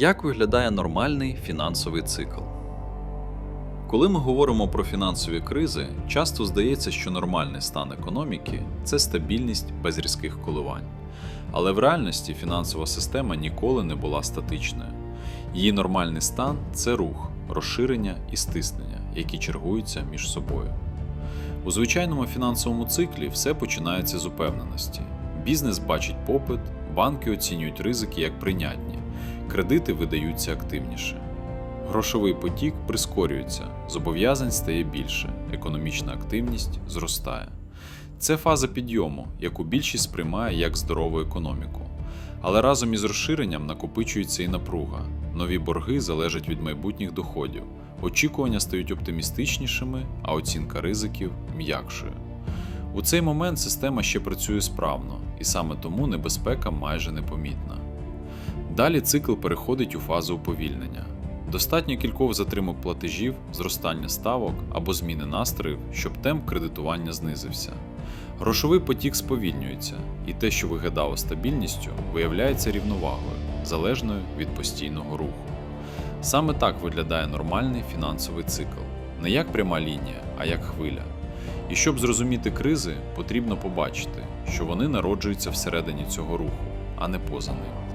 Як виглядає нормальний фінансовий цикл? Коли ми говоримо про фінансові кризи, часто здається, що нормальний стан економіки це стабільність без різких коливань. Але в реальності фінансова система ніколи не була статичною. Її нормальний стан це рух, розширення і стиснення, які чергуються між собою. У звичайному фінансовому циклі все починається з упевненості. Бізнес бачить попит, банки оцінюють ризики як прийнятні, кредити видаються активніше. Грошовий потік прискорюється, зобов'язань стає більше, економічна активність зростає. Це фаза підйому, яку більшість сприймає як здорову економіку. Але разом із розширенням накопичується і напруга. Нові борги залежать від майбутніх доходів, очікування стають оптимістичнішими, а оцінка ризиків м'якшою. У цей момент система ще працює справно, і саме тому небезпека майже непомітна. Далі цикл переходить у фазу уповільнення. Достатньо кількох затримок платежів, зростання ставок або зміни настроїв, щоб темп кредитування знизився. Грошовий потік сповільнюється, і те, що виглядало стабільністю, виявляється рівновагою, залежною від постійного руху. Саме так виглядає нормальний фінансовий цикл, не як пряма лінія, а як хвиля. І щоб зрозуміти кризи, потрібно побачити, що вони народжуються всередині цього руху, а не поза ним.